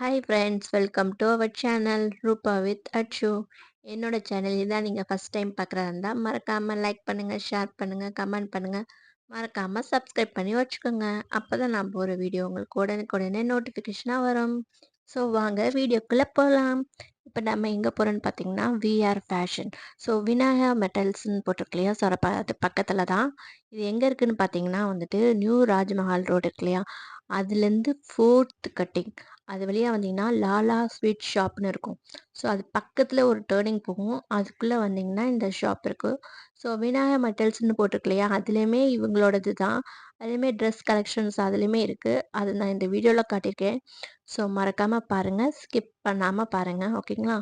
Hi friends welcome to our channel Rupa with Achu என்னோடய channel இதான் நீங்கள் first time பார்க்குறதா இருந்தால் மறக்காமல் லைக் பண்ணுங்கள் ஷேர் பண்ணுங்கள் கமெண்ட் பண்ணுங்கள் மறக்காமல் சப்ஸ்கிரைப் பண்ணி வச்சுக்கோங்க. அப்போ தான் நான் போகிற வீடியோ உங்களுக்கு உடனுக்குடனே நோட்டிஃபிகேஷனாக வரும். ஸோ வாங்க வீடியோக்குள்ளே போகலாம் இப்போ நம்ம எங்கே போகிறோன்னு பார்த்தீங்கன்னா விஆர் ஃபேஷன் ஸோ விநாயகா மெட்டல்ஸ்னு போட்டிருக்கு இல்லையா ஸோ ப அது பக்கத்தில் தான் இது எங்கே இருக்குதுன்னு பார்த்தீங்கன்னா வந்துட்டு நியூ ராஜ்மஹால் ரோடு இருக்கு இல்லையா? அதுலேருந்து ஃபோர்த் கட்டிங் அது வழியாக வந்தீங்கன்னா லாலா ஸ்வீட் ஷாப்னு இருக்கும். ஸோ அது பக்கத்தில் ஒரு டேர்னிங் போகும். அதுக்குள்ளே வந்தீங்கன்னா இந்த ஷாப் இருக்குது ஸோ விநாயகா மெட்டல்ஸ்னு போட்டிருக்கு இல்லையா? அதுலேயுமே இவங்களோடது தான். அதுலேயுமே ட்ரெஸ் கலெக்ஷன்ஸ் அதுலேயுமே இருக்குது அது நான் இந்த வீடியோவில் காட்டியிருக்கேன். ஸோ மறக்காமல் பாருங்கள் ஸ்கிப் பண்ணாமல் பாருங்கள் ஓகேங்களா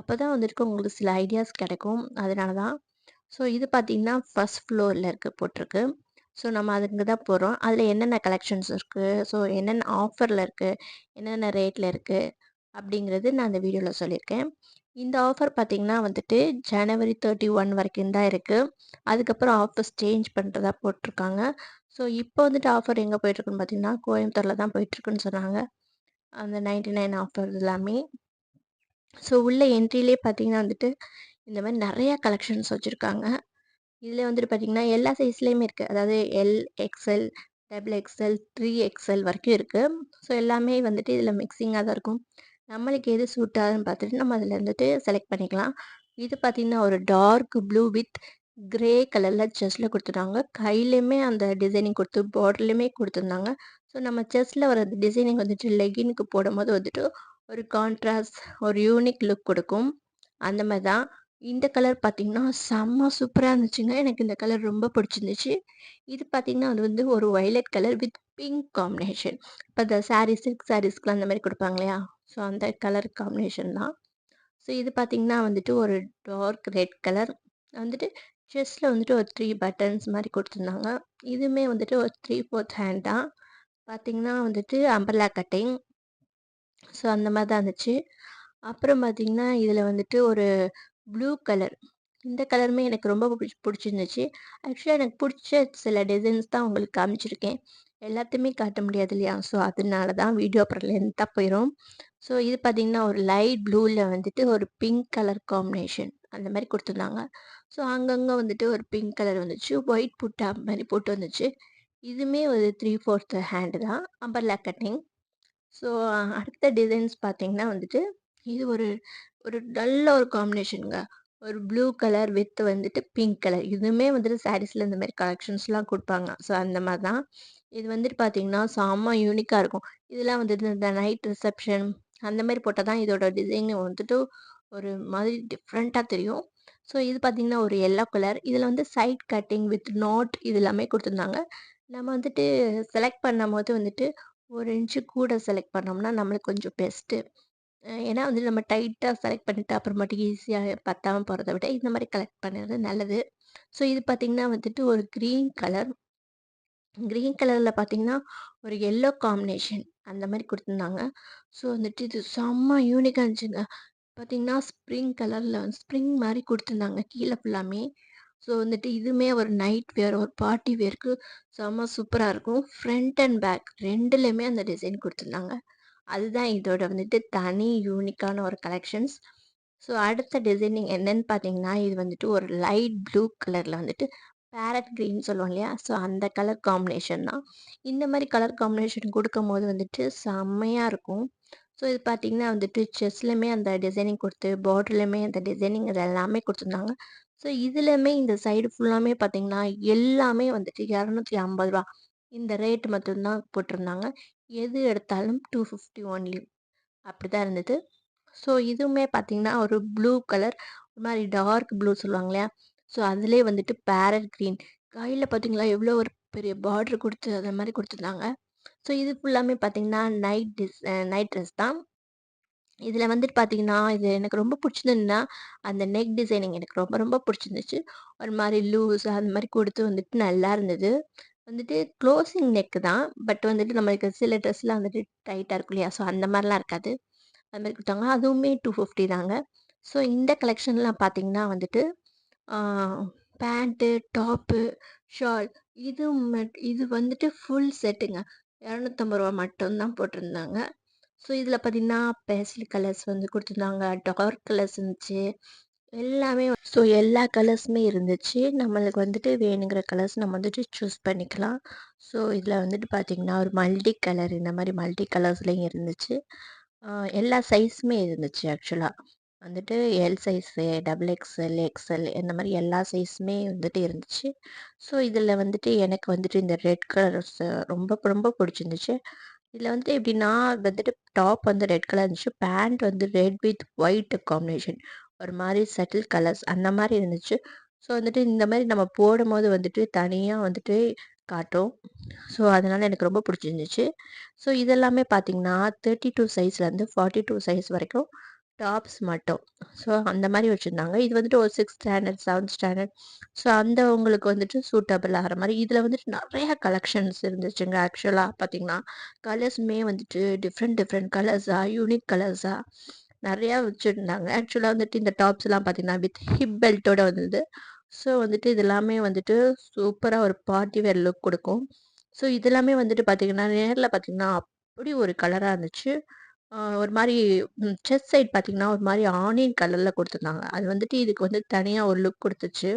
அப்போ தான் வந்துட்டு உங்களுக்கு சில ஐடியாஸ் கிடைக்கும். அதனால தான் ஸோ இது பார்த்திங்கன்னா ஃபஸ்ட் ஃப்ளோரில் இருக்குது போட்டிருக்கு. ஸோ நம்ம அதுக்கு தான் போகிறோம் அதில் என்னென்ன கலெக்ஷன்ஸ் இருக்குது ஸோ என்னென்ன ஆஃபரில் இருக்குது என்னென்ன ரேட்டில் இருக்குது அப்படிங்கிறது நான் அந்த வீடியோவில் சொல்லியிருக்கேன். இந்த ஆஃபர் பார்த்திங்கன்னா வந்துட்டு ஜனவரி தேர்ட்டி ஒன் வரைக்கும் தான் இருக்குது அதுக்கப்புறம் ஆஃபர்ஸ் சேஞ்ச் பண்ணுறதா போட்டிருக்காங்க. ஸோ இப்போ வந்துட்டு ஆஃபர் எங்கே போயிட்டுருக்குன்னு பார்த்தீங்கன்னா கோயம்புத்தூரில் தான் போயிட்டுருக்குன்னு சொன்னாங்க. அந்த நைன்டி நைன் ஆஃபர் எல்லாமே. ஸோ உள்ள என்ட்ரிலே பார்த்தீங்கன்னா வந்துட்டு இந்த மாதிரி நிறையா கலெக்ஷன்ஸ் வச்சுருக்காங்க. இதில் வந்துட்டு பார்த்தீங்கன்னா எல்லா சைஸ்லேயுமே இருக்குது அதாவது L XL double XL three XL வரைக்கும் இருக்குது ஸோ எல்லாமே வந்துட்டு இதில் மிக்சிங்காக தான் இருக்கும். நம்மளுக்கு எது சூட் ஆகுதுன்னு பார்த்துட்டு நம்ம அதில் வந்துட்டு செலக்ட் பண்ணிக்கலாம். இது பார்த்திங்கன்னா ஒரு டார்க் ப்ளூ வித் கிரே கலரில் செஸ்ஸில் கொடுத்துருந்தாங்க கையிலையுமே அந்த டிசைனிங் கொடுத்து பார்டர்லையுமே கொடுத்துருந்தாங்க. ஸோ நம்ம செஸ்ஸில் வர டிசைனிங் வந்துட்டு லெகினுக்கு போடும்போது வந்துட்டு ஒரு கான்ட்ராஸ்ட் ஒரு யூனிக் லுக் கொடுக்கும். அந்த மாதிரி தான். இந்த கலர் பார்த்தீங்கன்னா செம்ம சூப்பராக இருந்துச்சுங்க. எனக்கு இந்த கலர் ரொம்ப பிடிச்சிருந்துச்சு. இது பார்த்தீங்கன்னா அது வந்து ஒரு violet colour with pink combination இப்போ இந்த சாரீ சில்க் சாரீஸ்க்குலாம் அந்த மாதிரி கொடுப்பாங்க இல்லையா ஸோ அந்த கலர் காம்பினேஷன் தான். ஸோ இது பார்த்தீங்கன்னா வந்துட்டு ஒரு டார்க் ரெட் கலர் வந்துட்டு செஸ்ட்டில் வந்துட்டு ஒரு த்ரீ பட்டன்ஸ் மாதிரி கொடுத்துருந்தாங்க. இதுவுமே வந்துட்டு ஒரு த்ரீ ஃபோர்த் ஹேண்ட் தான். பார்த்தீங்கன்னா வந்துட்டு அம்பர்லா கட்டிங் ஸோ அந்த மாதிரி தான் இருந்துச்சு. அப்புறம் பார்த்தீங்கன்னா இதில் வந்துட்டு ஒரு ப்ளூ கலர் இந்த கலருமே எனக்கு ரொம்ப பிடிச்சி பிடிச்சிருந்துச்சு. ஆக்சுவலாக எனக்கு பிடிச்ச சில டிசைன்ஸ் தான் உங்களுக்கு காமிச்சிருக்கேன். எல்லாத்தையுமே காட்ட முடியாது இல்லையா? ஸோ அதனால தான் வீடியோ அப்புறம் லென்த்தாக போயிடும் ஸோ இது பார்த்திங்கன்னா ஒரு லைட் ப்ளூவில் வந்துட்டு ஒரு பிங்க் கலர் காம்பினேஷன் அந்த மாதிரி கொடுத்துருந்தாங்க. ஸோ அங்கங்கே வந்துட்டு ஒரு பிங்க் கலர் வந்துச்சு. ஒயிட் புட்டா மாதிரி போட்டு வந்துச்சு. இதுவுமே ஒரு த்ரீ ஃபோர்த் ஹேண்டு தான். அம்பர்லா கட்டிங் ஸோ அடுத்த டிசைன்ஸ் பார்த்திங்கன்னா வந்துட்டு இது ஒரு ஒரு நல்ல ஒரு காம்பினேஷனுங்க ஒரு ப்ளூ கலர் வித் வந்துட்டு பிங்க் கலர் இதுவுமே வந்துட்டு சாரீஸில் இந்த மாதிரி கலெக்ஷன்ஸ்லாம் கொடுப்பாங்க. ஸோ அந்த மாதிரி தான். இது வந்துட்டு பார்த்தீங்கன்னா செம்ம யூனிக்காக இருக்கும். இதெல்லாம் வந்துட்டு இந்த நைட் ரிசப்ஷன் அந்த மாதிரி போட்டால் தான் இதோட டிசைன் வந்துட்டு ஒரு மாதிரி டிஃப்ரெண்ட்டாக தெரியும். ஸோ இது பார்த்திங்கன்னா ஒரு எல்லோ கலர் இதில் வந்து சைட் கட்டிங் வித் நாட் இது எல்லாமே கொடுத்துருந்தாங்க. நம்ம வந்துட்டு செலக்ட் பண்ணும் போது வந்துட்டு ஒரு இன்ச்சு கூட செலக்ட் பண்ணோம்னா நம்மளுக்கு கொஞ்சம் பெஸ்ட்டு ஏன்னா வந்து நம்ம டைட்டாக செலக்ட் பண்ணிட்டு அப்புறமாட்டுக்கு ஈஸியாக பத்தாம போகிறத விட இந்த மாதிரி கலெக்ட் பண்ணுறது நல்லது. ஸோ இது பார்த்திங்கன்னா வந்துட்டு ஒரு க்ரீன் கலர். க்ரீன் கலரில் பார்த்தீங்கன்னா ஒரு எல்லோ காம்பினேஷன் அந்த மாதிரி கொடுத்துருந்தாங்க. ஸோ வந்துட்டு இது செம்ம யூனிக்காக இருந்துச்சுங்க. பார்த்தீங்கன்னா ஸ்ப்ரிங் கலரில் வந்து ஸ்ப்ரிங் மாதிரி கொடுத்துருந்தாங்க கீழே ஃபுல்லாமே. ஸோ வந்துட்டு இதுவுமே ஒரு நைட் வேர் ஒரு பார்ட்டி வேருக்கு செம்ம சூப்பராக இருக்கும். ஃப்ரண்ட் அண்ட் பேக் ரெண்டுலேயுமே அந்த டிசைன் கொடுத்துருந்தாங்க. அதுதான் இதோட வந்துட்டு தனி யூனிக்கான ஒரு கலெக்ஷன்ஸ் ஸோ அடுத்த டிசைனிங் என்னன்னு பார்த்தீங்கன்னா இது வந்துட்டு ஒரு லைட் ப்ளூ கலரில் வந்துட்டு பேரட் க்ரீன் சொல்லுவோம் இல்லையா? ஸோ அந்த கலர் காம்பினேஷன் தான். இந்த மாதிரி கலர் காம்பினேஷன் கொடுக்கும் போது வந்துட்டு செம்மையாக இருக்கும். ஸோ இது பார்த்திங்கன்னா வந்துட்டு செஸ்லையுமே அந்த டிசைனிங் கொடுத்து பார்டர்லையுமே அந்த டிசைனிங் இது எல்லாமே கொடுத்துருந்தாங்க. ஸோ இதுலையுமே இந்த சைடு ஃபுல்லாமே பார்த்திங்கன்னா எல்லாமே வந்துட்டு இரநூத்தி ஐம்பது ரூபா. இந்த ரேட் மட்டும்தான் போட்டிருந்தாங்க. எது எடுத்தாலும் டூ ஃபிஃப்டி ஒன்லி அப்படி தான் இருந்தது. ஸோ இதுவுமே பார்த்தீங்கன்னா ஒரு ப்ளூ கலர் ஒரு மாதிரி டார்க் ப்ளூ சொல்லுவாங்க இல்லையா? ஸோ அதிலே வந்துட்டு பேரட் க்ரீன் கையில் பார்த்திங்களா எவ்வளோ ஒரு பெரிய பார்டர் கொடுத்து அந்த மாதிரி கொடுத்துருந்தாங்க. ஸோ இது ஃபுல்லாமே பார்த்திங்கன்னா நைட் டிஸ் நைட் ட்ரெஸ் தான். இதில் வந்துட்டு பார்த்தீங்கன்னா இது எனக்கு ரொம்ப பிடிச்சிருந்ததுன்னா அந்த நெக் டிசைனிங் எனக்கு ரொம்ப ரொம்ப பிடிச்சிருந்துச்சு. ஒரு மாதிரி லூஸ் அந்த மாதிரி கொடுத்து வந்துட்டு நல்லா இருந்தது. வந்துட்டு க்ளோசிங் நெக் தான். பட் வந்துட்டு நம்மளுக்கு சில ட்ரெஸ்லாம் வந்துட்டு டைட்டாக இருக்கும் இல்லையா? ஸோ அந்த மாதிரிலாம் இருக்காது. அது மாதிரி கொடுத்தாங்க. அதுவுமே டூ ஃபிஃப்டி தாங்க. ஸோ இந்த கலெக்ஷன்லாம் பார்த்தீங்கன்னா வந்துட்டு பேண்ட்டு டாப்பு ஷால் இது மட் இது வந்துட்டு ஃபுல் செட்டுங்க. இரநூத்தம்பது ரூபா மட்டும்தான் போட்டிருந்தாங்க. ஸோ இதில் பார்த்தீங்கன்னா பேஸ்டல் கலர்ஸ் வந்து கொடுத்துருந்தாங்க. டார்க் கலர்ஸ் இருந்துச்சு. எல்லாமே ஸோ எல்லா கலர்ஸுமே இருந்துச்சு. நம்மளுக்கு வந்துட்டு வேணுங்கிற கலர்ஸ் நம்ம வந்துட்டு சூஸ் பண்ணிக்கலாம். ஸோ இதில் வந்துட்டு பார்த்திங்கன்னா ஒரு மல்டி கலர் இந்த மாதிரி மல்டி கலர்ஸ்லேயும் இருந்துச்சு. எல்லா சைஸுமே இருந்துச்சு ஆக்சுவலாக வந்துட்டு L size double XL XL இந்த மாதிரி எல்லா சைஸுமே வந்துட்டு இருந்துச்சு. ஸோ இதில் வந்துட்டு எனக்கு வந்துட்டு இந்த ரெட் கலர்ஸ் ரொம்ப ரொம்ப பிடிச்சிருந்துச்சு. இதில் வந்துட்டு எப்படின்னா வந்துட்டு டாப் வந்து ரெட் கலர் இருந்துச்சு. பேண்ட் வந்து ரெட் வித் ஒயிட் காம்பினேஷன் ஒரு மாதிரி செட்டில் கலர்ஸ் அந்த மாதிரி இருந்துச்சு. ஸோ வந்துட்டு இந்த மாதிரி நம்ம போடும்போது வந்துட்டு தனியாக வந்துட்டு காட்டும் ஸோ அதனால் எனக்கு ரொம்ப பிடிச்சிருந்துச்சு. ஸோ இதெல்லாமே பார்த்தீங்கன்னா தேர்ட்டி டூ சைஸ்லேருந்து ஃபார்ட்டி டூ சைஸ் வரைக்கும் டாப்ஸ் மட்டும். ஸோ அந்த மாதிரி வச்சுருந்தாங்க. இது வந்துட்டு ஒரு six standard seventh standard so அந்த உங்களுக்கு வந்துட்டு சூட்டபிள் ஆகிற மாதிரி இதில் வந்துட்டு நிறையா கலெக்ஷன்ஸ் இருந்துச்சுங்க. ஆக்சுவலாக பார்த்தீங்கன்னா கலர்ஸுமே வந்துட்டு டிஃப்ரெண்ட் டிஃப்ரெண்ட் கலர்ஸாக யூனிக் கலர்ஸாக நிறையா வச்சுருந்தாங்க. ஆக்சுவலாக வந்துட்டு இந்த டாப்ஸ்லாம் பார்த்தீங்கன்னா வித் ஹிப் பெல்ட்டோட வந்தது. ஸோ வந்துட்டு இது எல்லாமே வந்துட்டு சூப்பராக ஒரு பார்ட்டி வேர் லுக் கொடுக்கும். ஸோ இதெல்லாமே வந்துட்டு பார்த்தீங்கன்னா நேரில் பார்த்தீங்கன்னா அப்படி ஒரு கலராக இருந்துச்சு. ஒரு மாதிரி செஸ்ட் சைட் பார்த்தீங்கன்னா, ஒரு மாதிரி ஆனியன் கலரில் கொடுத்துருந்தாங்க. அது வந்துட்டு இதுக்கு வந்து தனியாக ஒரு லுக் கொடுத்துச்சு.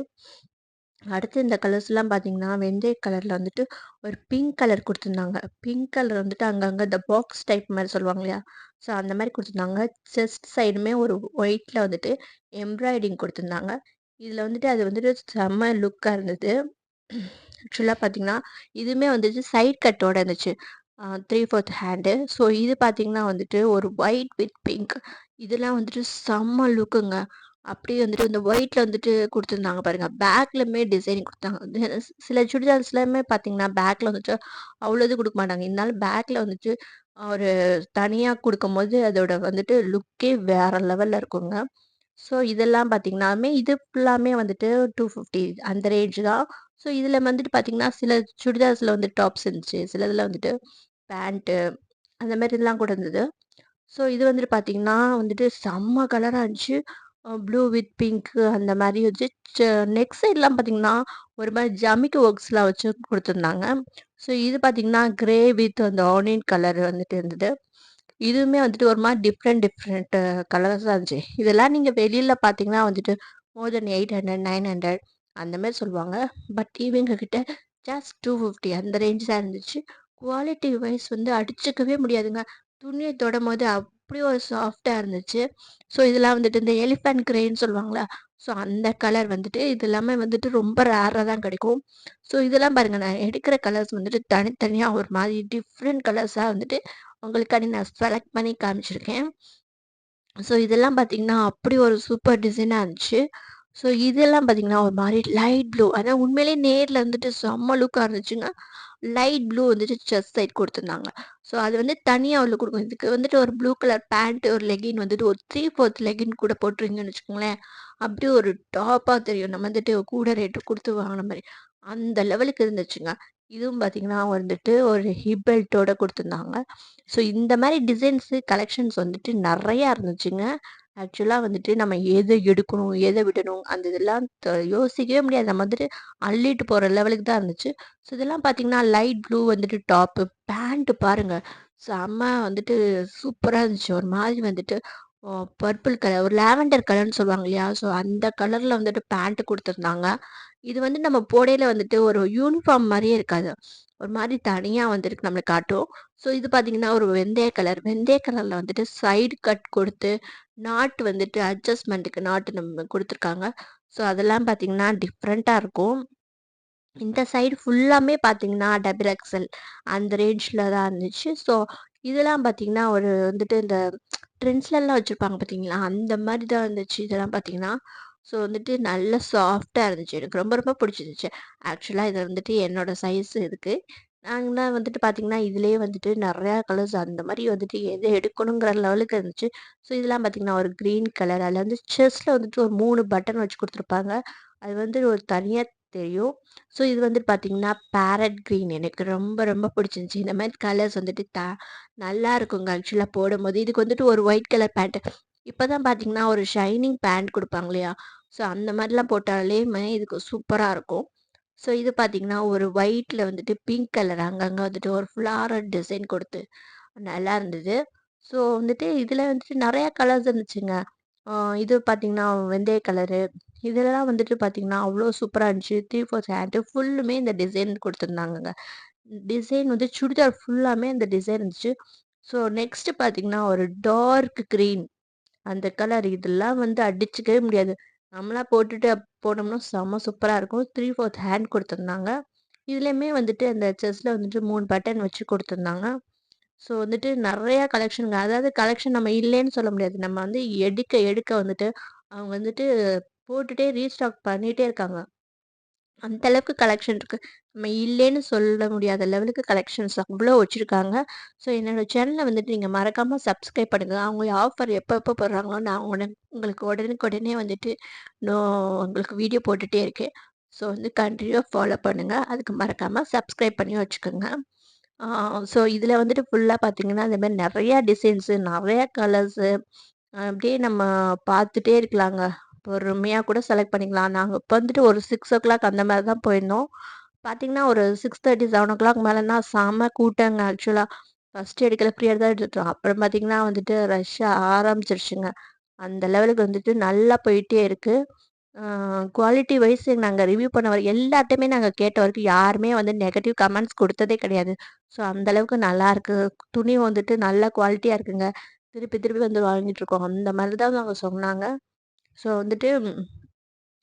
அடுத்து இந்த கலர்ஸ்லாம் பார்த்தீங்கன்னா, வெந்தய கலரில் வந்துட்டு ஒரு பிங்க் கலர் கொடுத்துருந்தாங்க. பிங்க் கலர் வந்துட்டு அங்கங்கே இந்த பாக்ஸ் டைப் மாதிரி சொல்லுவாங்க இல்லையா? ஸோ அந்த மாதிரி கொடுத்துருந்தாங்க. செஸ்ட் சைடுமே ஒரு ஒயிட்ல வந்துட்டு எம்ப்ராய்டிங் கொடுத்துருந்தாங்க. இதில் வந்துட்டு அது வந்துட்டு செம்ம லுக்காக இருந்தது. ஆக்சுவலாக பார்த்தீங்கன்னா, இதுவுமே வந்துட்டு சைட் கட்டோட இருந்துச்சு. த்ரீ ஃபோர்த் ஹேண்டு ஸோ இது பார்த்தீங்கன்னா வந்துட்டு ஒரு ஒயிட் வித் பிங்க் இதெல்லாம் வந்துட்டு செம்ம லுக்குங்க. அப்படியே வந்துட்டு இந்த ஒயிட்டில் வந்துட்டு கொடுத்துருந்தாங்க பாருங்கள் பேக்லமே டிசைனிங் கொடுத்தாங்க. சில சுடிதார்ஸ்லாமே பார்த்தீங்கன்னா பேக்கில் வந்துட்டு அவ்வளோ இது கொடுக்க மாட்டாங்க. இருந்தாலும் பேக்கில் வந்துட்டு ஒரு தனியாக கொடுக்கும்போது அதோட வந்துட்டு லுக்கே வேற லெவலில் இருக்குங்க. ஸோ இதெல்லாம் பார்த்தீங்கன்னாமே இது ஃபுல்லாமே வந்துட்டு டூ ஃபிஃப்டி அந்த ரேஞ்ச் தான். ஸோ இதில் வந்துட்டு பார்த்தீங்கன்னா சில சுடிதார்ஸில் வந்து டாப்ஸ் இருந்துச்சு. சிலதில் வந்துட்டு பேண்ட்டு அந்த மாதிரி இதெல்லாம் கூட இருந்தது. ஸோ இது வந்துட்டு பார்த்தீங்கன்னா வந்துட்டு செம்ம கலராக இருந்துச்சு. ப்ளூ வித் பிங்க்கு அந்த மாதிரி வச்சு நெக் சைட்லாம் பார்த்தீங்கன்னா ஒரு மாதிரி ஜமிக்கு ஒர்க்ஸ்லாம் வச்சு கொடுத்துருந்தாங்க. ஸோ இது பார்த்தீங்கன்னா கிரே வித் அந்த ஆனியன் கலர் வந்துட்டு இருந்தது. இதுவுமே வந்துட்டு ஒரு மாதிரி டிஃப்ரெண்ட் டிஃப்ரெண்ட் கலர்ஸாக இருந்துச்சு. இதெல்லாம் நீங்கள் வெளியில் பார்த்தீங்கன்னா வந்துட்டு more than eight hundred nine hundred அந்த மாதிரி சொல்லுவாங்க. பட் இவங்க கிட்ட ஜஸ்ட் டூ ஃபிஃப்டி அந்த ரேஞ்ச் தான் இருந்துச்சு. குவாலிட்டி வைஸ் வந்து அடிச்சுக்கவே முடியாதுங்க. துணியை தொடும்போது அப்படி ஒரு சாஃப்டாக இருந்துச்சு. ஸோ இதெல்லாம் வந்துட்டு இந்த எலிஃபண்ட் கிரேன்னு சொல்லுவாங்களா ஸோ அந்த கலர் வந்துட்டு இது எல்லாமே வந்துட்டு ரொம்ப ரேராக தான் கிடைக்கும். ஸோ இதெல்லாம் பாருங்கள் நான் எடுக்கிற கலர்ஸ் வந்துட்டு தனித்தனியாக ஒரு மாதிரி டிஃப்ரெண்ட் கலர்ஸாக வந்துட்டு உங்களுக்காண்டி நான் செலக்ட் பண்ணி காமிச்சிருக்கேன். ஸோ இதெல்லாம் பார்த்தீங்கன்னா அப்படி ஒரு சூப்பர் டிசைனாக இருந்துச்சு. ஸோ இதெல்லாம் பார்த்தீங்கன்னா ஒரு மாதிரி லைட் ப்ளூ அதான் உண்மையிலேயே நேரில் வந்துட்டு செம்ம லுக்காக இருந்துச்சுங்க. லைட் ப்ளூ வந்துட்டு செஸ்ட் சைட் கொடுத்துருந்தாங்க. ஸோ அது வந்து தனியாக உள்ள கொடுக்கும். இதுக்கு வந்துட்டு ஒரு ப்ளூ கலர் பேண்ட் ஒரு லெகின் வந்துட்டு ஒரு த்ரீ ஃபோர்த் லெகின் கூட போட்டுருங்கன்னு வச்சுக்கோங்களேன். அப்படியே ஒரு டாப்பாக தெரியும். நம்ம வந்துட்டு கூட ரேட்டு கொடுத்து வாங்கின மாதிரி. அந்த லெவலுக்கு இருந்துச்சுங்க. இதுவும் பார்த்தீங்கன்னா வந்துட்டு ஒரு ஹிப் பெல்ட்டோட கொடுத்துருந்தாங்க. ஸோ இந்த மாதிரி டிசைன்ஸு கலெக்ஷன்ஸ் வந்துட்டு நிறையா இருந்துச்சுங்க. ஆக்சுவலாக வந்துட்டு நம்ம எதை எடுக்கணும் எதை விடணும் அந்த இதெல்லாம் யோசிக்கவே முடியாது. நம்ம வந்துட்டு அள்ளிட்டு போகிற லெவலுக்கு தான் இருந்துச்சு. ஸோ இதெல்லாம் பார்த்தீங்கன்னா லைட் ப்ளூ வந்துட்டு டாப்பு பேண்ட்டு பாருங்கள் செம்ம வந்துட்டு சூப்பராக இருந்துச்சு. ஒரு மாதிரி வந்துட்டு பர்பிள் கலர் ஒரு லேவண்டர் கலர்னு சொல்லுவாங்க இல்லையா? ஸோ அந்த கலரில் வந்துட்டு பேண்ட்டு கொடுத்துருந்தாங்க. இது வந்து நம்ம போடையில வந்துட்டு ஒரு யூனிஃபார்ம் மாதிரியே இருக்காது. ஒரு மாதிரி தனியாக வந்துட்டு நம்மளுக்கு காட்டும். ஸோ இது பார்த்திங்கன்னா ஒரு வெந்தய கலர் வெந்தய கலரில் வந்துட்டு சைடு கட் கொடுத்து நாட்டு வந்துட்டு அட்ஜஸ்ட்மெண்ட்டுக்கு நாட்டு நம்ம கொடுத்துருக்காங்க. ஸோ அதெல்லாம் பார்த்தீங்கன்னா டிஃப்ரெண்ட்டாக இருக்கும். இந்த சைடு ஃபுல்லாமே பார்த்திங்கன்னா டபுள் எக்ஸல் அந்த ரேஞ்சில் தான் இருந்துச்சு. ஸோ இதெல்லாம் பார்த்தீங்கன்னா ஒரு வந்துட்டு இந்த ட்ரெண்ட்ஸ்லலாம் வச்சுருப்பாங்க பார்த்தீங்களா அந்த மாதிரி தான் இருந்துச்சு. இதெல்லாம் பார்த்தீங்கன்னா ஸோ வந்துட்டு நல்ல சாஃப்டாக இருந்துச்சு. எனக்கு ரொம்ப ரொம்ப பிடிச்சிருந்துச்சு. ஆக்சுவலாக இது வந்துட்டு என்னோட சைஸ் இருக்குது நாங்களாம் வந்துட்டு பார்த்தீங்கன்னா இதுலேயே வந்துட்டு நிறையா கலர்ஸ் அந்த மாதிரி வந்துட்டு எது எடுக்கணுங்கிற லெவலுக்கு இருந்துச்சு. ஸோ இதெல்லாம் பார்த்தீங்கன்னா ஒரு க்ரீன் கலர் அதில் வந்து செஸ்ட்டில் வந்துட்டு ஒரு மூணு பட்டன் வச்சு கொடுத்துருப்பாங்க. அது வந்து ஒரு தனியாக தெரியும். ஸோ இது வந்துட்டு பார்த்தீங்கன்னா பேரட் க்ரீன் எனக்கு ரொம்ப ரொம்ப பிடிச்சிருந்துச்சி. இந்த மாதிரி கலர்ஸ் வந்துட்டு த நல்லா இருக்குங்க. ஆக்சுவலாக போடும்போது. இதுக்கு வந்துட்டு ஒரு ஒயிட் கலர் பேண்ட்டு இப்போ தான் பார்த்தீங்கன்னா ஒரு ஷைனிங் பேண்ட் கொடுப்பாங்க இல்லையா ஸோ அந்த மாதிரிலாம் போட்டாலே இதுக்கு சூப்பராக இருக்கும் ஸோ இது பார்த்தீங்கன்னா ஒரு ஒயிட்டில் வந்துட்டு பிங்க் கலர் அங்கங்கே வந்துட்டு ஒரு ஃப்ளாரல் டிசைன் கொடுத்து நல்லா இருந்தது ஸோ வந்துட்டு இதில் வந்துட்டு நிறையா கலர்ஸ் இருந்துச்சுங்க. இது பார்த்தீங்கன்னா, வெந்தய கலரு. இதெல்லாம் வந்துட்டு பார்த்தீங்கன்னா, அவ்வளோ சூப்பராக இருந்துச்சு. 3/4 ஹேண்டு ஃபுல்லுமே இந்த டிசைன் கொடுத்துருந்தாங்கங்க டிசைன் வந்து சுடிதார் ஃபுல்லாமே இந்த டிசைன் இருந்துச்சு. ஸோ நெக்ஸ்ட்டு பார்த்தீங்கன்னா, ஒரு டார்க் க்ரீன் அந்த கலர் இதெல்லாம் வந்து அடிச்சுக்கவே முடியாது. நம்மளா போட்டுட்டு போனோம்னா செம்ம சூப்பரா இருக்கும். 3/4 ஹேண்ட் கொடுத்துருந்தாங்க இதுலயுமே வந்துட்டு அந்த செஸ்ஸில் வந்துட்டு மூணு பட்டன் வச்சு கொடுத்துருந்தாங்க ஸோ வந்துட்டு நிறையா கலெக்ஷனுங்க அதாவது கலெக்ஷன் நம்ம இல்லைன்னு சொல்ல முடியாது. நம்ம வந்து எடுக்க எடுக்க வந்துட்டு அவங்க வந்துட்டு போட்டுட்டே ரீஸ்டாக் பண்ணிட்டே இருக்காங்க. அந்த அளவுக்கு கலெக்ஷன் இருக்கு. நம்ம இல்லைன்னு சொல்ல முடியாத லெவலுக்கு கலெக்ஷன்ஸ் அவ்வளோ வச்சுருக்காங்க ஸோ என்னோட சேனலை வந்துட்டு நீங்கள் மறக்காமல் சப்ஸ்கிரைப் பண்ணுங்கள் அவங்க ஆஃபர் எப்போ எப்போ போடுறாங்களோ நான் உடனே உங்களுக்கு உடனுக்குடனே வந்துட்டு நோ உங்களுக்கு வீடியோ போட்டுகிட்டே இருக்கேன். ஸோ வந்து கண்டினியூவாக ஃபாலோ பண்ணுங்கள் அதுக்கு மறக்காமல் சப்ஸ்கிரைப் பண்ணி வச்சுக்கோங்க. ஸோ இதில் வந்துட்டு ஃபுல்லாக பார்த்தீங்கன்னா, இந்த மாதிரி நிறையா டிசைன்ஸு, நிறையா கலர்ஸு அப்படியே நம்ம பார்த்துட்டே இருக்கலாங்க. பொறுமையாக கூட செலக்ட் பண்ணிக்கலாம். நாங்கள் இப்போ வந்துட்டு ஒரு 6:00 அந்த மாதிரி தான் போயிருந்தோம். பார்த்தீங்கன்னா, ஒரு six thirty seven o'clock மேலேனா செம கூட்டங்க ஆக்சுவலாக ஃபஸ்ட்டு எடுக்கல ஃப்ரீயாக தான் எடுத்துட்டோம் அப்புறம் பார்த்தீங்கன்னா வந்துட்டு ரஷ்ஷாக ஆரம்பிச்சிருச்சுங்க அந்த லெவலுக்கு வந்துட்டு நல்லா போயிட்டே இருக்குது குவாலிட்டி வைஸ் நாங்கள் ரிவ்யூ பண்ண வரைக்கும் எல்லாத்தையுமே நாங்கள் கேட்ட வரைக்கும் யாருமே வந்து நெகட்டிவ் கமெண்ட்ஸ் கொடுத்ததே கிடையாது. ஸோ அந்தளவுக்கு நல்லா இருக்குது துணி வந்துட்டு நல்ல குவாலிட்டியாக இருக்குங்க. திருப்பி திருப்பி வந்து வாங்கிட்டுருக்கோம். அந்த மாதிரி தான் அவங்க சொன்னாங்க. ஸோ வந்துட்டு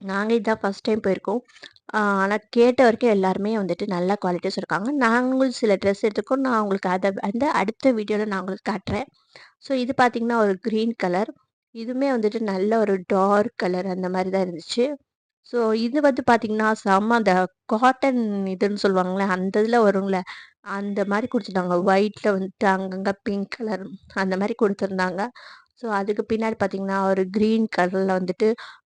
நாங்கள் இதான் ஃபஸ்ட் டைம் போயிருக்கோம். ஆனால் கேட்ட வரைக்கும் எல்லாருமே வந்துட்டு நல்ல குவாலிட்டிஸ் இருக்காங்க. நாங்களும் சில ட்ரெஸ் எடுத்துருக்கோம். நான் உங்களுக்கு அதை வந்து அடுத்த வீடியோவில் நான் உங்களுக்கு காட்டுறேன். ஸோ இது பார்த்தீங்கன்னா, ஒரு க்ரீன் கலர். இதுவுமே வந்துட்டு நல்ல ஒரு டார்க் கலர் அந்த மாதிரி தான் இருந்துச்சு. ஸோ இது வந்து பார்த்தீங்கன்னா, செம்ம அந்த காட்டன் இதுன்னு சொல்லுவாங்கல்ல, அந்த இதில் வரும்ல. அந்த மாதிரி கொடுத்துருந்தாங்க ஒயிட்டில் வந்துட்டு அங்கங்கே பிங்க் கலர் அந்த மாதிரி கொடுத்துருந்தாங்க ஸோ அதுக்கு பின்னாடி பார்த்தீங்கன்னா, ஒரு கிரீன் கலரில் வந்துட்டு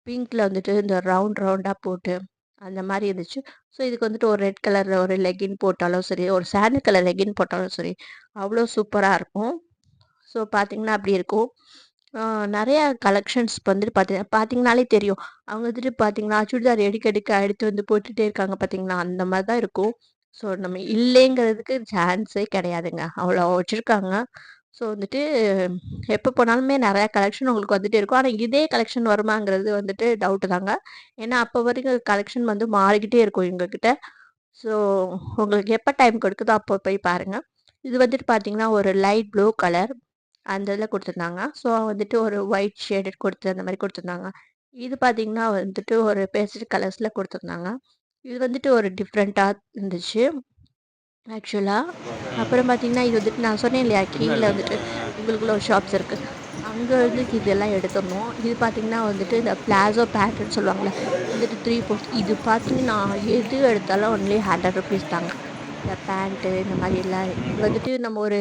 பிங்க்கில் வந்துட்டு இந்த ரவுண்ட் ரவுண்டாக போட்டு அந்த மாதிரி இருந்துச்சு. ஸோ இதுக்கு வந்துட்டு ஒரு ரெட் கலரில் ஒரு லெகின் போட்டாலும் சரி, ஒரு சாண்டல் கலர் லெகின் போட்டாலும் சரி, அவ்வளோ சூப்பராக இருக்கும். ஸோ பார்த்திங்கன்னா அப்படி இருக்கும். நிறையா கலெக்ஷன்ஸ் வந்துட்டு பாத்தீ பார்த்தீங்கனாலே தெரியும். அவங்க வந்துட்டு பார்த்தீங்கன்னா, சுடிதார் எடுக்க எடுக்க எடுத்து வந்து போட்டுகிட்டே இருக்காங்க பார்த்தீங்களா, அந்த மாதிரி தான் இருக்கும். ஸோ நம்ம இல்லைங்கிறதுக்கு சான்ஸே கிடையாதுங்க. அவ்வளோ வச்சுருக்காங்க ஸோ வந்துட்டு எப்போ போனாலுமே நிறையா கலெக்ஷன் உங்களுக்கு வந்துட்டே இருக்கும். ஆனால் இதே கலெக்ஷன் வருமாங்கிறது வந்துட்டு டவுட்டு தாங்க. ஏன்னா அப்போ வரைக்கும் கலெக்ஷன் வந்து மாறிக்கிட்டே இருக்கும் எங்ககிட்ட. ஸோ உங்களுக்கு எப்போ டைம் கொடுக்குதோ அப்போ போய் பாருங்கள் இது வந்துட்டு பார்த்தீங்கன்னா, ஒரு லைட் ப்ளூ கலர் அந்த இதில் கொடுத்துருந்தாங்க ஸோ வந்துட்டு ஒரு ஒயிட் ஷேடட் கொடுத்து அந்த மாதிரி கொடுத்துருந்தாங்க இது பார்த்தீங்கன்னா வந்துட்டு ஒரு பேஸ்டல் கலர்ஸில் கொடுத்துருந்தாங்க இது வந்துட்டு ஒரு டிஃப்ரெண்ட்டாக இருந்துச்சு. ஆக்சுவலாக அப்புறம் பார்த்திங்கன்னா இது வந்துட்டு நான் சொன்னேன் இல்லையா, கீழே வந்துட்டு உங்களுக்குள்ள ஒரு ஷாப்ஸ் இருக்குது அங்கே வந்து இதெல்லாம் எடுத்துடணும் இது பார்த்திங்கன்னா வந்துட்டு இந்த பிளாசோ பேண்ட்டுன்னு சொல்லுவாங்கள்ல வந்துட்டு 3/4 இது பார்த்தீங்கன்னா, எது எடுத்தாலும் ஒன்லி ஹண்ட்ரட் ருபீஸ் தாங்க. இந்த பேண்ட்டு இந்த மாதிரி எல்லாம் இது வந்துட்டு நம்ம ஒரு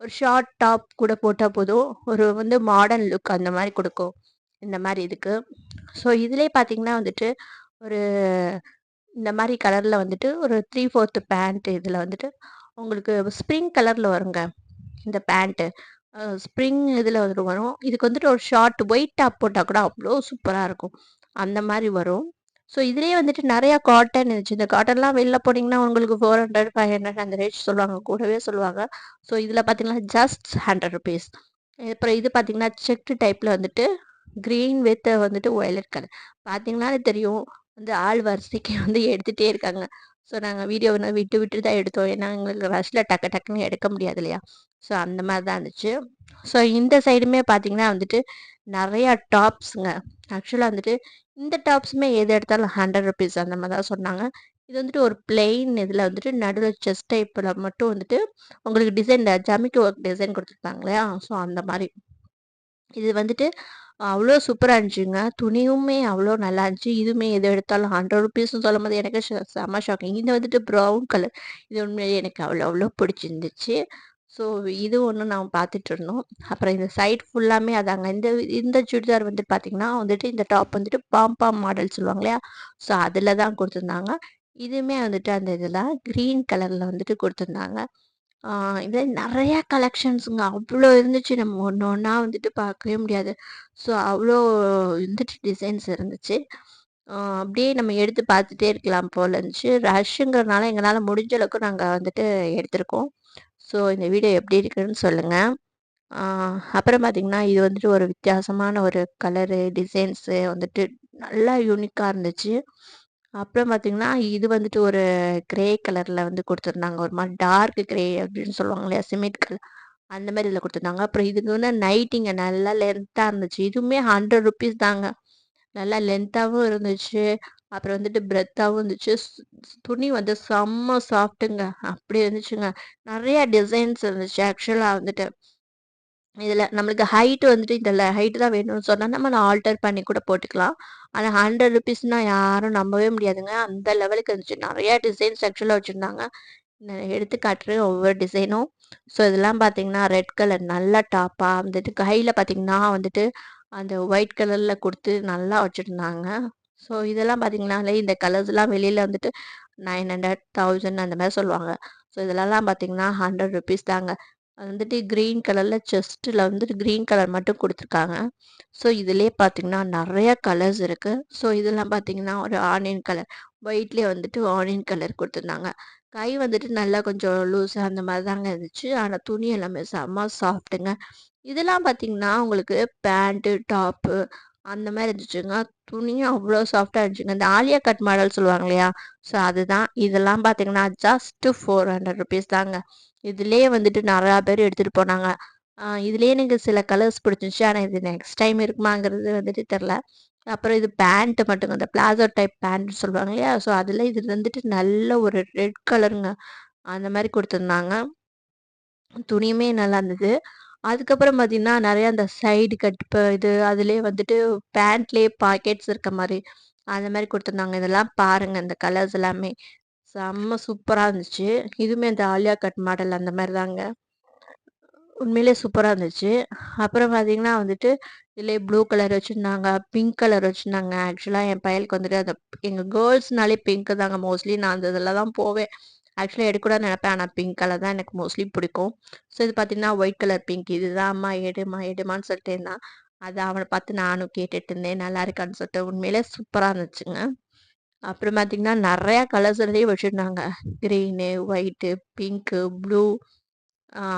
ஒரு ஷார்ட் டாப் கூட போட்டால் போதும். ஒரு வந்து மாடர்ன் லுக் அந்த மாதிரி கொடுக்கும் இந்த மாதிரி இதுக்கு. ஸோ இதிலே பார்த்தீங்கன்னா வந்துட்டு, ஒரு இந்த மாதிரி கலரில் வந்துட்டு ஒரு 3/4 பேண்ட் இதில் வந்துட்டு உங்களுக்கு ஸ்ப்ரிங் கலரில் வருங்க. இந்த பேண்ட்டு. ஸ்ப்ரிங் இதில் வந்துட்டு வரும். இதுக்கு வந்துட்டு ஒரு ஷார்ட் ஒயிட் டாப் போட்டால் கூட அவ்வளோ சூப்பராக இருக்கும். அந்த மாதிரி வரும். ஸோ இதுலேயே வந்துட்டு நிறையா காட்டன் இருந்துச்சு. இந்த காட்டன்லாம் வெளில போனீங்கன்னா, உங்களுக்கு 400, 500 அந்த ரேட் சொல்லுவாங்க. கூடவே சொல்லுவாங்க. ஸோ இதில் பார்த்தீங்கன்னா, ஜஸ்ட் ஹண்ட்ரட் ருபீஸ் அப்புறம் இது பார்த்தீங்கன்னா, செக்டு டைப்பில் வந்துட்டு க்ரீன் வித் வந்துட்டு ஒயலட் கலர். பார்த்தீங்கன்னாலே தெரியும். வந்து ஆள் வரிசைக்கு வந்து எடுத்துகிட்டே இருக்காங்க. ஸோ நாங்கள் வீடியோ வந்து விட்டு விட்டு தான் எடுத்தோம். ஏன்னா எங்களுக்கு ரஷ்ஷில் டக்கு டக்குன்னு எடுக்க முடியாது இல்லையா? ஸோ அந்த மாதிரி தான் இருந்துச்சு. ஸோ இந்த சைடுமே பார்த்தீங்கன்னா வந்துட்டு, நிறையா டாப்ஸுங்க. ஆக்சுவலாக வந்துட்டு இந்த டாப்ஸுமே எது எடுத்தாலும் ஹண்ட்ரட் ருபீஸ் அந்த மாதிரி தான் சொன்னாங்க. இது வந்துட்டு ஒரு பிளெயின் இதில் வந்துட்டு நடுவில் செஸ்ட் டைப்பில் மட்டும் வந்துட்டு உங்களுக்கு டிசைன் ஜமிக்கு ஒர்க் டிசைன் கொடுத்துருப்பாங்க இல்லையா? ஸோ அந்த மாதிரி இது வந்துட்டு அவ்வளோ சூப்பராக இருந்துச்சுங்க. துணியுமே அவ்வளோ நல்லா இருந்துச்சு. இதுவுமே எது எடுத்தாலும் ஹண்ட்ரட் ருபீஸ்னு சொல்லும் போது எனக்கு ஷ செம்ம ஷாக்கிங். இது வந்துட்டு ப்ரவுன் கலர். இது உண்மையிலேயே எனக்கு அவ்வளோ அவ்வளோ பிடிச்சிருந்துச்சு. ஸோ இது ஒண்ணு பார்த்துட்டு இருந்தோம் அப்புறம் இந்த சைட் ஃபுல்லாமே அதாங்க. இந்த இந்த சுடிதார் வந்து பார்த்தீங்கன்னா வந்துட்டு இந்த டாப் வந்துட்டு பாம்பாம் மாடல் சொல்லுவாங்க இல்லையா? ஸோ அதில் தான் கொடுத்துருந்தாங்க இதுவுமே வந்துட்டு அந்த இதில் க்ரீன் கலரில் வந்துட்டு கொடுத்துருந்தாங்க ஆ இது நிறையா கலெக்ஷன்ஸுங்க. அவ்வளோ இருந்துச்சு. நம்ம ஒன்று ஒன்றா வந்துட்டு பார்க்கவே முடியாது. ஸோ அவ்வளோ வந்துட்டு டிசைன்ஸ் இருந்துச்சு. அப்படியே நம்ம எடுத்து பார்த்துட்டே இருக்கலாம் போல இருந்துச்சு. ரஷ்ஷுங்கிறனால எங்களால் முடிஞ்ச அளவுக்கு நாங்கள் வந்துட்டு எடுத்திருக்கோம். ஸோ இந்த வீடியோ எப்படி இருக்குன்னு சொல்லுங்கள் அப்புறம் பார்த்தீங்கன்னா, இது வந்துட்டு ஒரு வித்தியாசமான ஒரு கலரு, டிசைன்ஸு வந்துட்டு நல்லா யூனிக்காக இருந்துச்சு. அப்புறம் பார்த்தீங்கன்னா, இது வந்துட்டு ஒரு கிரே கலரில் வந்து கொடுத்துருந்தாங்க ஒரு மாதிரி டார்க் கிரே அப்படின்னு சொல்லுவாங்க இல்லையா? சிமெண்ட் கலர் அந்த மாதிரி இதில் கொடுத்துருந்தாங்க அப்புறம் இதுக்கு வந்து நைட்டிங்க நல்லா லென்த்தாக இருந்துச்சு. இதுவுமே ஹண்ட்ரட் ருபீஸ் தாங்க. நல்லா லென்த்தாகவும் இருந்துச்சு. அப்புறம் வந்துட்டு பிரெத்தாகவும் இருந்துச்சு. துணி வந்து செம்ம சாஃப்ட்டுங்க. அப்படி இருந்துச்சுங்க. நிறையா டிசைன்ஸ் இருந்துச்சு. ஆக்சுவலாக வந்துட்டு. இதில் நம்மளுக்கு ஹைட்டு வந்துட்டு இதில் ஹைட்டு தான் வேணும்னு சொன்னால் நம்ம ஆல்டர் பண்ணி கூட போட்டுக்கலாம். ஆனா ரூ. 100னா யாரும் நம்பவே முடியாதுங்க. அந்த லெவலுக்கு இருந்துச்சு. நிறையா டிசைன்ஸ் ஆக்சுவலாக வச்சுருந்தாங்க எடுத்து காட்டுறேன் ஒவ்வொரு டிசைனும். ஸோ இதெல்லாம் பார்த்தீங்கன்னா, ரெட் கலர் நல்ல டாப்பாக வந்துட்டு கையில் பார்த்தீங்கன்னா வந்துட்டு, அந்த ஒயிட் கலரில் கொடுத்து நல்லா வச்சுருந்தாங்க ஸோ இதெல்லாம் பார்த்தீங்கனாலே இந்த கலர்ஸ்லாம் வெளியில் வந்துட்டு 900, 1000 அந்த மாதிரி சொல்லுவாங்க. ஸோ இதெல்லாம் பார்த்தீங்கன்னா, ஹண்ட்ரட் ருபீஸ் தாங்க. அது வந்துட்டு க்ரீன் கலரில் செஸ்ட்டில் வந்துட்டு க்ரீன் கலர் மட்டும் கொடுத்துருக்காங்க ஸோ இதுலேயே பார்த்தீங்கன்னா, நிறைய கலர்ஸ் இருக்குது ஸோ இதெல்லாம் பார்த்தீங்கன்னா, ஒரு ஆனியன் கலர். ஒயிட்லேயே வந்துட்டு ஆனியன் கலர் கொடுத்துருந்தாங்க கை வந்துட்டு நல்லா கொஞ்சம் லூஸா அந்த மாதிரி தாங்க இருந்துச்சு. ஆனால் துணி எல்லாமே செம்ம சாஃப்ட்டுங்க. இதெல்லாம் பார்த்தீங்கன்னா, உங்களுக்கு பேண்ட்டு, டாப்பு அந்த மாதிரி இருந்துச்சுங்க. துணியும் அவ்வளோ சாஃப்டாக இருந்துச்சுங்க. இந்த ஆலியா கட் மாடல் சொல்லுவாங்க இல்லையா? ஸோ அதுதான். இதெல்லாம் பார்த்தீங்கன்னா, ஜஸ்ட் ரூ. 400 தாங்க. இதுலேயே வந்துட்டு நிறையா பேர் எடுத்துகிட்டு போனாங்க. இதுலேயே எனக்கு சில கலர்ஸ் பிடிச்சிருந்துச்சி ஆனால் இது நெக்ஸ்ட் டைம் இருக்குமாங்கிறது வந்துட்டு தெரில அப்புறம் இது பேண்ட்டு மட்டுங்க. இந்த பிளாசோ டைப் பேண்ட்னு சொல்லுவாங்க இல்லையா? ஸோ அதில் இது வந்துட்டு நல்ல ஒரு ரெட் கலருங்க. அந்த மாதிரி கொடுத்துருந்தாங்க துணியுமே நல்லா இருந்தது. அதுக்கப்புறம் பார்த்தீங்கன்னா, நிறையா அந்த சைடு கட்டு இது அதுலேயே வந்துட்டு பேண்ட்லேயே பாக்கெட்ஸ் இருக்க மாதிரி அந்த மாதிரி கொடுத்துருந்தாங்க இதெல்லாம் பாருங்கள் இந்த கலர்ஸ் எல்லாமே. செம்ம சூப்பராக இருந்துச்சு. இதுவுமே இந்த ஆலியா கட் மாடல் அந்த மாதிரி தாங்க. உண்மையிலே சூப்பராக இருந்துச்சு. அப்புறம் பார்த்தீங்கன்னா வந்துட்டு, இதிலயே ப்ளூ கலர் வச்சுருந்தாங்க பிங்க் கலர் வச்சுருந்தாங்க ஆக்சுவலாக என் பயலுக்கு வந்துட்டு அந்த எங்கள் கேர்ள்ஸ்னாலே பிங்க் தாங்க மோஸ்ட்லி நான் அந்த இதில் தான் போவேன். ஆக்சுவலாக எடுக்கக்கூடாதுன்னு நினைப்பேன் ஆனால் பிங்க் கலர் தான் எனக்கு மோஸ்ட்லி பிடிக்கும். ஸோ இது பார்த்தீங்கன்னா, ஒயிட் கலர் பிங்க் இதுதாம்மா எடுமா எடுமான்னு சொல்லிட்டே இருந்தான். அதை அவனை பார்த்து நானும் கேட்டுட்டு இருந்தேன். நல்லா இருக்கான்னு சொல்லிட்டு. உண்மையிலேயே சூப்பராக இருந்துச்சுங்க. அப்புறம் பார்த்தீங்கன்னா, நெறைய கலர்ஸ்லயே வச்சுருந்தாங்க கிரீனு, ஒயிட்டு, பிங்க்கு, ப்ளூ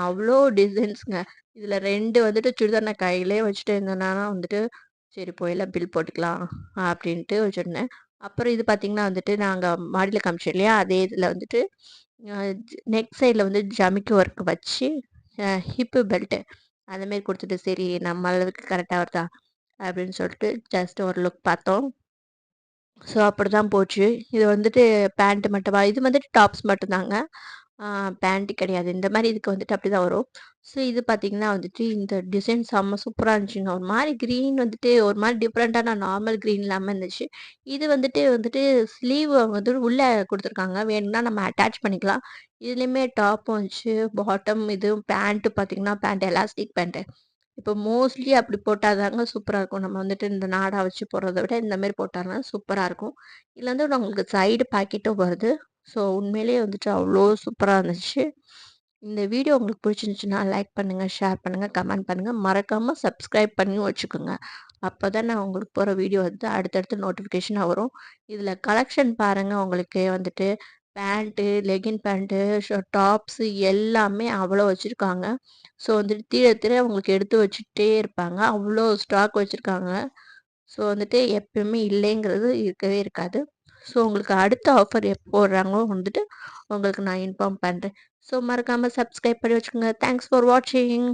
அவ்வளோ டிசைன்ஸுங்க இதில் ரெண்டு வந்துட்டு சுடிதார் நான் வச்சுட்டு இருந்தேனா வந்துட்டு, சரி போயெல்லாம் பில் போட்டுக்கலாம் அப்படின்ட்டு வச்சுருந்தேன் அப்புறம் இது பார்த்தீங்கன்னா வந்துட்டு, நாங்கள் மாடியில் காமிச்சோம் இல்லையா? அதே இதில் வந்துட்டு நெக்ஸ்ட் நெக் வந்து ஜமிக்கு ஒர்க் வச்சு, ஹிப்பு பெல்ட்டு அந்தமாரி மாரி சரி நம்ம அளவுக்கு கரெக்டாக வருதா? அப்படின்னு சொல்லிட்டு ஜஸ்ட் ஒரு லுக் பார்த்தோம். ஸோ அப்படி தான் போச்சு. இது வந்துட்டு பேண்ட்டு மட்டுமா இது வந்துட்டு டாப்ஸ் மட்டும்தாங்க. பேண்ட்டு கிடையாது. இந்த மாதிரி இதுக்கு வந்துட்டு அப்படி தான் வரும். ஸோ இது பார்த்தீங்கன்னா வந்துட்டு, இந்த டிசைன் செம்ம சூப்பராக இருந்துச்சுங்க. ஒரு மாதிரி க்ரீன் வந்துட்டு ஒரு மாதிரி டிஃப்ரெண்ட்டான நார்மல் க்ரீன் இல்லாமல் இருந்துச்சு. இது வந்துட்டு வந்துட்டு ஸ்லீவ் வந்து உள்ளே கொடுத்துருக்காங்க வேணும்னா நம்ம அட்டாச் பண்ணிக்கலாம். இதுலேயுமே டாப் வந்துச்சு, பாட்டம் இது பேண்ட்டு பார்த்தீங்கன்னா, பேண்ட் எலாஸ்டிக் பேண்ட்டு இப்போ மோஸ்ட்லி அப்படி போட்டால் தாங்க சூப்பராக இருக்கும். நம்ம வந்துட்டு இந்த நாடா வச்சு போடுறத விட, இந்த மாதிரி போட்டாங்கன்னா சூப்பராக இருக்கும். இதில் வந்து உங்களுக்கு சைடு பாக்கெட்டும் வருது. ஸோ உண்மையிலேயே வந்துட்டு அவ்வளோ சூப்பராக இருந்துச்சு. இந்த வீடியோ உங்களுக்கு பிடிச்சிருந்துச்சுன்னா, லைக் பண்ணுங்கள் ஷேர் பண்ணுங்கள் கமெண்ட் பண்ணுங்கள் மறக்காமல் சப்ஸ்கிரைப் பண்ணியும் வச்சுக்கோங்க. அப்பதான் நான் உங்களுக்கு போகிற வீடியோ வந்து அடுத்தடுத்து நோட்டிஃபிகேஷனாக வரும். இதில் கலெக்ஷன் பாருங்கள் உங்களுக்கே வந்துட்டு பேண்ட்டு, லெகின் பேண்ட்டு, ஷ டாப்ஸு எல்லாமே அவ்வளோ வச்சுருக்காங்க ஸோ வந்துட்டு தீர தீர உங்களுக்கு எடுத்து வச்சுட்டே இருப்பாங்க. அவ்வளோ ஸ்டாக் வச்சுருக்காங்க ஸோ வந்துட்டு எப்பயுமே இல்லைங்கிறது இருக்கவே இருக்காது. ஸோ உங்களுக்கு அடுத்த ஆஃபர் எப்போ போடுறாங்களோ வந்துட்டு உங்களுக்கு நான் இன்ஃபார்ம் பண்ணுறேன் ஸோ மறக்காமல் சப்ஸ்கிரைப் பண்ணி வச்சுக்கோங்க. தேங்க்ஸ் ஃபார் வாட்சிங்.